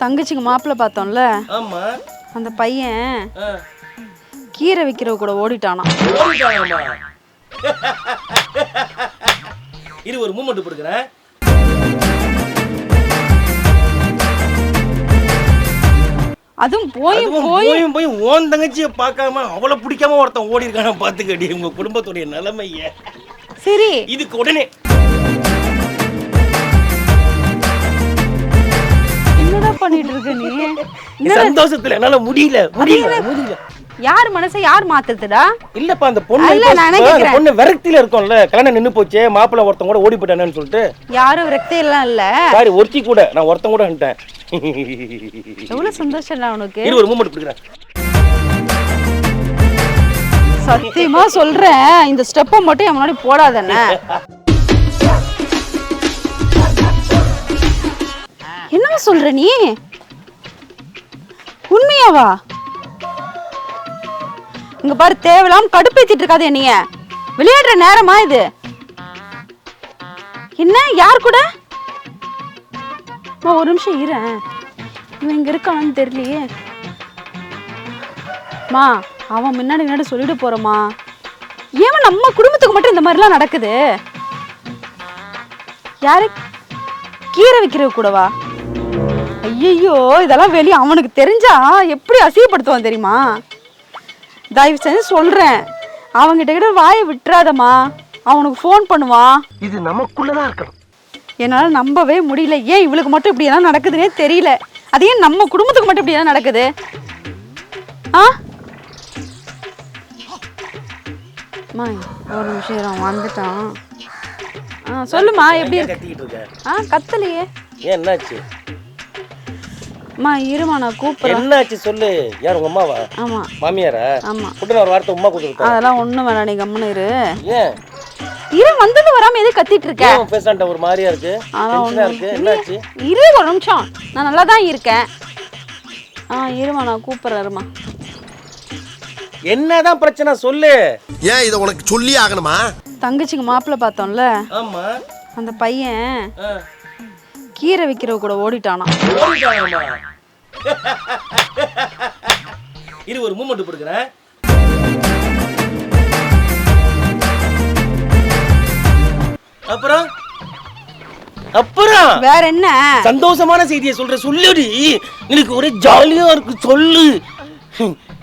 தங்கச்சிக்கு மாப்பிள்ளை பார்த்தோம்ல? ஆமா. அந்த பையன். கீரை விற்கிறவ கூட ஓடிட்டானாம் ஓடிட்டாங்கம்மா. இரு ஒரு மூமெண்ட் கொடுக்குறேன். அதுவும் போய் அதுவும் போய் போயும் போய் ஓன் தங்கச்சியை பார்க்காம அவளை பிடிக்காம ஒருத்தன் ஓடி இருக்கான பாத்துக்கடி உங்க குடும்பத்துடைய நிலைமைய. சரி. இதுக்கு உடனே என்னடா பண்ணிட்டு இருக்க நீ? இந்த சந்தோஷத்துல என்னால முடியல முடியல முடியல. யார் மனசை யார் மாத்துறதுடா? இல்லப்பா அந்த பொண்ணு அந்த? பொண்ணு விரக்தியில இருக்கும்ல கல்யாணம் நின்னு போச்சே மாப்பிள்ளை ஒருத்தன் கூட ஓடி போயிட்டானேன்னு சொல்லிட்டு. யாரும் விரக்தி எல்லாம் இல்ல. சாரி ஒருத்தி கூட நான் ஒருத்தன் கூட வந்துட்டேன். எவ்வளவு சந்தோஷம்டா உனக்கு? இரு ஒரு மூமெண்ட் கொடுக்குறேன். சத்தியமா சொல்றேன் இந்த ஸ்டெப்பை மட்டும் என் முன்னாடி போடாதண்ணே. என்னங்க சொல்ற நீ? உண்மையாவா? இங்க பாரு தேவையில்லாம கடுப்பேத்திட்டு இருக்காது என்னைய. விளையாடுற நேரமா இது? என்ன யார் கூட? ஒரு நிமிஷம் இரேன் இவன் இங்க இருக்கான்னு தெரியலையே. மா அவன் முன்னாடி முன்னாடி சொல்லிட்டு போறமா ஏன் நம்ம குடும்பத்துக்கு மட்டும் இந்த மாதிரிலாம் நடக்குது? யாரு? கீரை விற்கிறவ கூடவா? ஐயையோ இதெல்லாம் வெளியே அவனுக்கு தெரிஞ்சா எப்படி அசிங்கப்படுத்துவான் தெரியுமா? தயவு செஞ்சு சொல்றேன். அவன்கிட்ட கிட்ட வாயை விட்டுறாதம்மா. அவனுக்கு ஃபோன் பண்ணுவான் இது நமக்குள்ளதான் இருக்கணும். என்னால் நம்பவே முடியல. ஏன் இவளுக்கு மட்டும் இப்படி எல்லாம் நடக்குதுன்னே தெரியல. அது ஏன் நம்ம குடும்பத்துக்கு மட்டும் இப்படி எல்லாம் நடக்குது. ஆ? அம்மா ஒரு நிமிஷம் வந்துட்டான். ஆ சொல்லுமா எப்படி இருக்க? ஆ கத்தலையே. ஏன் என்னாச்சு? அம்மா இருமா நான் கூப்பிட்றேன். என்னாச்சு சொல்லு? யார் உங்க அம்மாவா? ஆமாம் மாமியாரா? ஆமாம் கூட்டு ஒரு வார்த்தை உமா கொடுத்துருக்கா அதெல்லாம் ஒன்றும் வேணாம் நீ கம்முன்னு இரு. ஏன்? இரு வந்தது வராமல் எது கத்திட்டு இருக்க? ஏன் பேசாண்ட ஒரு மாதிரியா இருக்கு? அதான் டென்ஷனா இருக்கு? என்னாச்சு? இரு ஒரு நிமிஷம். நான் நல்லா தான் இருக்கேன். ஆ இருமா நான் கூப்பிட்றேன் இருமா. என்னதான் பிரச்சனை சொல்லு. ஏன் இதை உனக்கு சொல்லி ஆகணுமா? தங்கச்சிக்கு மாப்பிள்ளை பார்த்தோம்ல. ஆமா. அந்த பையன். கீரை விற்கிறவ கூட ஓடிட்டாங்கம்மா. இரு ஒரு மூமெண்ட் கொடுக்குறேன். அப்புறம்? அப்புறம்? வேற என்ன? சந்தோஷமான செய்தியை சொல்ற சொல்லுடி. எனக்கு ஒரே ஜாலியா இருக்கு. சொல்லு.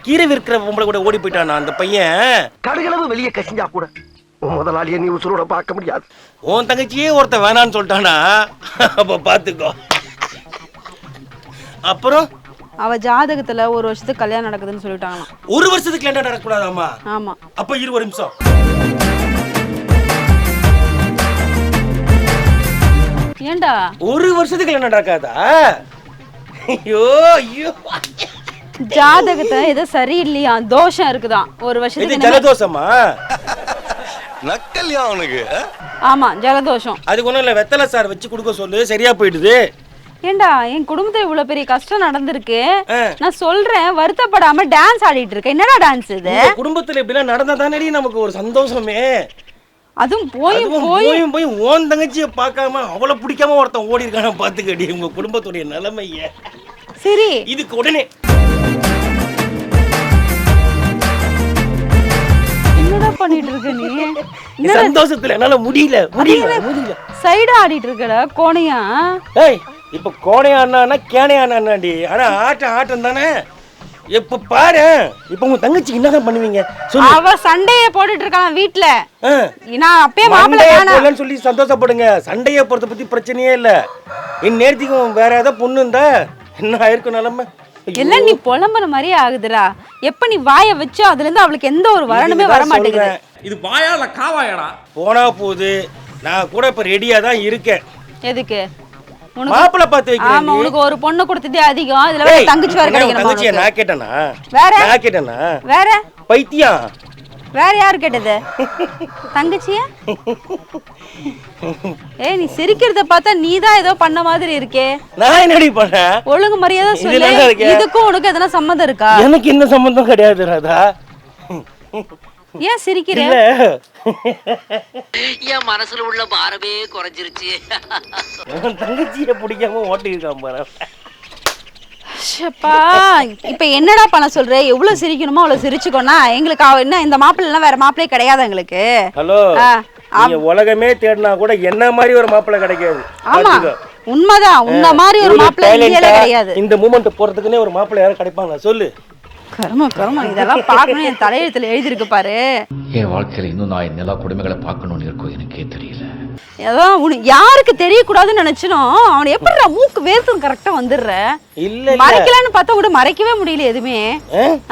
கீரை விற்கிற பொம்பளை கூட ஓடி போயிட்டானா அந்த பையன்? கடுகளவு வெளியே கசிஞ்சா கூட உன் முதலாளியை நீ உசுரோட பார்க்க முடியாது. உன் தங்கச்சியே ஒருத்தன் வேணான்னு சொல்லிட்டானா? அப்ப பாத்துக்கோ. அப்புறம்? அவ ஜாதகத்துல ஒரு வருஷத்துக்கு கல்யாணம் நடக்குதுன்னு சொல்லிட்டாங்களாம். ஒரு வருஷத்துக்கு லேண்டா நடக்கக்கூடாதாம்மா? ஆமா. அப்ப இரு ஒரு நிமிஷம். ஏன்டா ஒரு வருஷத்துக்கு லேண்டா நடக்காதா? ஐயோ ஐயோ. ஜாதகத்துல ஏதோ சரியில்லையா? தோஷம் இருக்குதாம் ஒரு வருஷத்துக்கு ஜலதோஷமா? நக்கல்யா அவனுக்கு ஆமா ஜலதோஷம். அதுக்கு ஒண்ணும் இல்ல வெத்தலை சார் வச்சு கொடுக்க சொல்லு சரியா போயிடுது. ஏன்டா என் குடும்பத்துல இவ்வளவு பெரிய கஷ்டம் நடந்திருக்கு. நான் சொல்றேன் வருத்தப்படாம டான்ஸ் ஆடிட்டு இருக்கேன். என்னடா டான்ஸ் இது? குடும்பத்துல இப்படிலாம் நடந்தா தானடி நமக்கு ஒரு சந்தோஷமே? அதுவும் போய் அதுவும் போய். போயும் போய் ஓன் தங்கச்சியை பார்க்காம அவளை பிடிக்காம ஒருத்தன் ஓடி இருக்கான பாத்துக்கடி உங்க குடும்பத்துடைய நிலைமைய. சரி. இதுக்கு உடனே பண்ணிட்டு இருக்க நீ இந்த சந்தோஷத்துல என்னால முடியல முடியல முடியல. சைடு ஆடிட்டு இருக்கடா கோணையா? ஏய் இப்ப கோணையானா கேணையானாடி ஆனா ஆட்டம் ஆட்டம் தானே. இப்ப பாரு இப்ப உங்க தங்கச்சி என்னதான் பண்ணுவீங்க? அவ சண்டைய போட்டுட்டு இருக்கான் வீட்ல. நான் அப்பயே மாப்பிள்ளை வேணாம் சொல்லி சந்தோஷப்படுங்க. சண்டைய போறத பத்தி பிரச்சனையே இல்ல. இந்நேரத்துக்கு வேற ஏதாவது பொண்ணு இருந்தா என்ன ஆயிருக்கும் நிலைமை? எல்லாம் நீ புலம்புற மாதிரியே ஆகுதுடா. எப்ப நீ வாய வச்சோ அதுல இருந்து அவளுக்கு எந்த ஒரு வரணுமே வர மாட்டேங்குது. இது வாயா இல்ல காவாயாடா? போனா போகுது. நான் கூட இப்ப ரெடியா தான் இருக்கேன். எதுக்கு? உனக்கு மாப்பிள்ளை பார்த்து ஆமா உனக்கு ஒரு பொண்ணு கொடுத்ததே அதிகம். இதுல வேற தங்கச்சி வேற என்ன கிடைக்கணுமா? நான் கேட்டேனா? வேற? நான் கேட்டேனா? வேற? பைத்தியம். வேற யாரு கேட்டது? தங்கச்சிய? ஏய் நீ சிரிக்கிறத பார்த்தா நீ தான் ஏதோ பண்ண மாதிரி இருக்கே. நான் என்னடி பண்ணேன் ஒழுங்கு மரியாதை சொல்லு. இதுக்கும் உனக்கு எதனா சம்மந்தம் இருக்கா? எனக்கு எந்த சம்பந்தம் கிடையாது ராதா. ஏன் சிரிக்கிற? என் மனசுல உள்ள பாரமே குறைஞ்சிருச்சு. உன் தங்கச்சியை பிடிக்காம ஓட்டிருக்கான் பாரு. ஷப்பா இப்ப என்னடா பண்ண சொல்ற? எவ்வளவு சிரிக்கணுமோ அவ்வளவு சிரிச்சுக்கோனா எங்களுக்கு அவ- என்ன இந்த மாப்பிள்ளை எல்லாம் வேற மாப்பிள்ளையே கிடையாது எங்களுக்கு. ஹலோ ஆ, நீங்க உலகமே தேடினா கூட என்ன மாதிரி ஒரு மாப்பிள்ளை கிடைக்காது. ஆமா. பாத்துக்கோ. உண்மைதான். உன்ன மாதிரி ஒரு இவ்வளவு மாப்பிள்ளை இந்தியால கிடையாது. இந்த மூமெண்ட் போறதுக்குன்னே ஒரு மாப்பிள்ளை யாரும் கிடைப்பாங்க சொல்லு. கரும கரும. இதெல்லாம் பார்க்கணும் என் தலையெழுத்துல எழுதியிருக்கு பாரு. என் வாழ்க்கையில் இன்னும் நான் நிலா கொடுமைகளை பார்க்கணும்னு இருக்கோ எனக்கே தெரியல. ஏதோ உனு யாருக்கு தெரியக்கூடாதுன்னு நினைச்சனோ அவனை எப்படிடா மூக்கு வேர்த்து கரெக்டா வந்துடுற? இல்ல மறைக்கலான்னு பார்த்தா கூட மறைக்கவே முடியல எதுவுமே?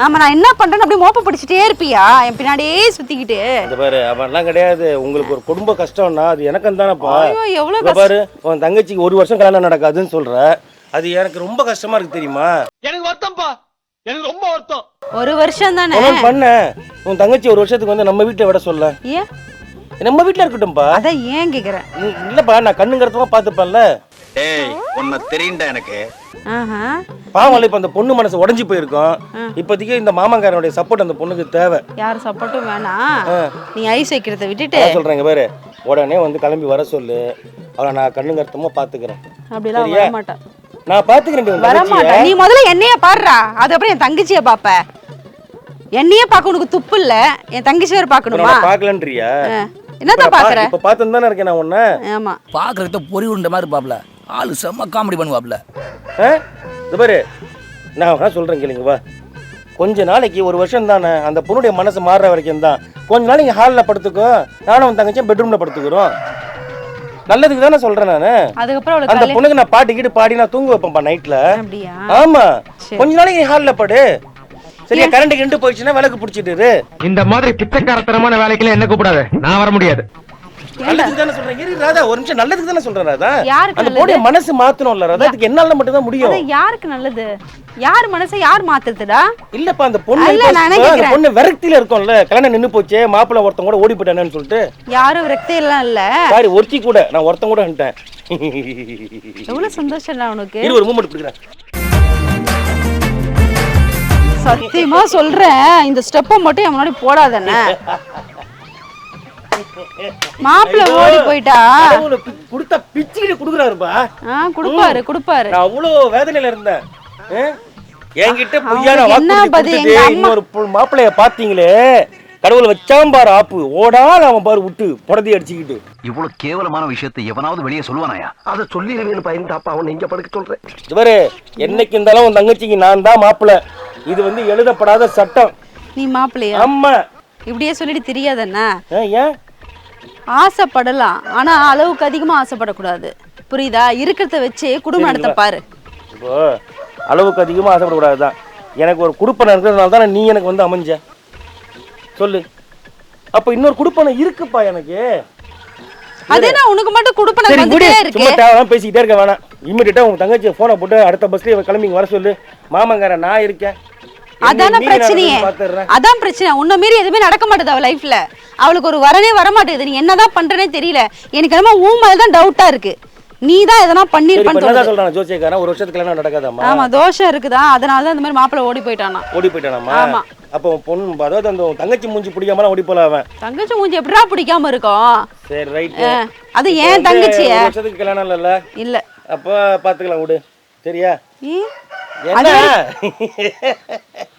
ஆமா நான் என்ன பண்றேன்னு அப்படியே மோப்ப பிடிச்சிட்டே இருப்பியா? என் பின்னாடியே சுத்திக்கிட்டு. இந்த பாரு அவன்லாம் கிடையாது. உங்களுக்கு ஒரு குடும்ப கஷ்டம்னா அது எனக்கும் தானப்பா. எவ்வளவு பாரு உன் தங்கச்சிக்கு ஒரு வருஷம் கல்யாணம் நடக்காதுன்னு சொல்ற. அது எனக்கு ரொம்ப கஷ்டமா இருக்கு தெரியுமா? எனக்கு வருத்தம்ப்பா. எனக்கு ரொம்ப வருத்தம். ஒரு வருஷம் தானே? பண்ண. உன் தங்கச்சி ஒரு வருஷத்துக்கு வந்து நம்ம வீட்டில் விட சொல்ல. ஏன்? நம்ம வீட்டில் இருக்கட்டும்பா. அதான் ஏன் கேக்குறேன்? நீ- இல்லப்பா நான் கண்ணுங்கிறதுமா பார்த்துப்பேன்ல. ஏய் உன்னை தெரியும்டா எனக்கு. ஆஹா. பாவம் இப்போ அந்த பொண்ணு மனசு உடஞ்சி போயிருக்கோம். இப்போதைக்கு இந்த மாமங்காரனுடைய சப்போர்ட் அந்த பொண்ணுக்கு தேவை. யார் சப்போர்ட்டும் வேணாம் நீ ஐஸ் வைக்கிறத விட்டுட்டு. சொல்றேங்க பாரு. உடனே வந்து கிளம்பி வர சொல்லு. அவளை நான் கண்ணுங்கருத்தமா பாத்துக்கிறேன் அப்படிலாம் சரியா? வரமாட்டான். நான் பாத்துக்கிறேன் வரமாட்டான் தங்கச்சியை. நீ முதல்ல என்னைய பாடுறா. அதுக்கப்புறம் என் தங்கச்சிய பாப்ப என்னையே பார்க்க உனக்கு துப்பு இல்ல. என் தங்கச்சி வேற பாக்கணுமா நான் பார்க்கலன்றியா? என்னதான் பாக்குற? இப்ப பார்த்து தானே இருக்கேன் நான் உன்ன. ஆமா. பார்க்கறத பொறி உருண்டை மாதிரி இருப்பாப்ல ஆளு செம்ம காமெடி பண்ணுவாப்ல. ஆ? இந்த பாரு நான் வேணா சொல்றேன் கேளுங்க வா. கொஞ்ச நாளைக்கு ஒரு வருஷம் தானே அந்த பொண்ணுடைய மனசு மாறுற வரைக்கும் தான். கொஞ்ச நாள் இங்க ஹாலில் படுத்துக்கோ நானும் உன் தங்கச்சியும் பெட்ரூம்ல படுத்துக்கிறோம். நல்லதுக்கு தானே சொல்றேன் நானு. அதுக்கப்புறம் அவளுக்கு அந்த பொண்ணுக்கு நான் பாட்டு கீட்டு பாடி நான் தூங்க வைப்பேன்ப்பா நைட்ல அப்படியா? ஆமா. கொஞ்ச நாளைக்கு ஹாலில் படு. சரியா? கரண்ட் கிண்டு போயிடுச்சுன்னா விளக்கு பிடிச்சிட்டு. இந்த மாதிரி பிச்சைக்காரத்தனமான வேலைக்கெல்லாம் என்ன கூப்பிடாது? நான் வர முடியாது. நல்லதுக்கு தானே சொல்றேன் ராதா. யாருக்கு அந்த நல்லது? பொண்ணுடைய மனசு மாத்தணும்ல ராதா. அதுக்கு என்னால மட்டும் தான் முடியும். அது யாருக்கு நல்லது? யார் மனசை யார் மாத்துறதுடா? இல்லப்பா அந்த பொண்ணு அந்த கேக்குறேன்? பொண்ணு விரக்தியில இருக்கும்ல. கல்யாணம் நின்னு போச்சே மாப்பிள்ளை ஒருத்தன் கூட ஓடி போயிட்டானேன்னு சொல்லிட்டு. யாரும் விரக்தி எல்லாம் இல்ல. சாரி ஒருத்தி கூட. நான் ஒருத்தன் கூட வந்துட்டேன். எவ்வளவு சந்தோஷம்டா உனக்கு. இரு ஒரு மூமெண்ட் பிடிக்கிறேன் சத்தியமா சொல்றேன் இந்த ஸ்டெப்பை மட்டும் என் முன்னாடி போடாதண்ணே மாப்பிள்ளை ஓடி போயிட்டா? கொடுத்தா பிச்சுக்கிட்டு கொடுக்குறாருப்பா. ஆ குடுப்பாரு குடுப்பாரு. நான் அவ்வளோ வேதனையில இருந்தேன்? என்கிட்ட பொய்யான அம்மா- இன்னொரு மாப்பிள்ளைய பாத்தீங்களே கடவுள் வச்சான் பாரு ஆப்பு. ஓடால் அவன் பாரு விட்டு புடதி அடிச்சுக்கிட்டு. இவ்வளவு கேவலமான விஷயத்தை எவனாவது வெளியே சொல்லுவானாயா? அதை சொல்லிடுவேன்னு பயந்தாப்பா அவனை இங்க படுக்க சொல்றேன். இவரு என்னைக்கு இருந்தாலும் உன் தங்கச்சிக்கு நான் தான் மாப்பிள்ளை. இது வந்து எழுதப்படாத சட்டம். நீ மாப்பிள்ளையா? ஆமா இப்படியே சொல்லிட்டு தெரியாதண்ணா? ஏன் ஆசைப்படலாம் ஆனா அளவுக்கு அதிகமா ஆசைப்படக்கூடாது. புரியுதா? இருக்கிறத வச்சு குடும்பம் நடத்த பாரு. இப்போ அளவுக்கு அதிகமாக ஆசைப்படக்கூடாது தான். எனக்கு ஒரு குடுப்பனை இருக்கிறதுனால தானே நீ எனக்கு வந்து அமைஞ்ச? சொல்லு. அப்போ இன்னொரு குடுப்பனை இருக்குப்பா எனக்கு. அது என்ன உனக்கு மட்டும் குடுப்பனை இருக்கு சும்மா தேவையான பேசிக்கிட்டே இருக்க வேணாம். இம்மிடியா உங்க தங்கச்சி ஃபோனை போட்டு அடுத்த பஸ்ல கிளம்பி இங்க வர சொல்லு. மாமங்கார நான் இருக்கேன். அதான பிரச்சனையே. அதான் பிரச்சனை. உன்ன மீறி எதுவுமே நடக்க மாட்டேது அவ லைஃப்ல அவளுக்கு ஒரு வரனே வர மாட்டேங்குது நீ என்னதான் பண்றனே தெரியல. எனக்கு என்னமோ ஊ மேல தான் டவுட்டா இருக்கு. நீ தான் எதனா பண்ணிருப்பான்னு சொல்றான் ஜோசியக்காரன் ஒரு வருஷத்துக்கு கல்யாணம் நடக்காதாம்மா? ஆமா தோஷம் இருக்குதா? அதனால தான் இந்த மாதிரி மாப்பிள்ளை ஓடி போயிட்டானா. ஓடி போயிட்டானாமா ஆமா. அப்போ பொண்ணு அதாவது அந்த தங்கச்சி மூஞ்சி பிடிக்காமலாம் ஓடி போல அவன். தங்கச்சி மூஞ்சி எப்படிடா பிடிக்காம இருக்கும் சரி ரைட் அது ஏன் தங்கச்சிய? ஒரு வருஷத்துக்கு கல்யாணம் இல்லைல்ல? இல்ல. அப்போ பார்த்துக்கலாம் விடு. சரியா? என்ன?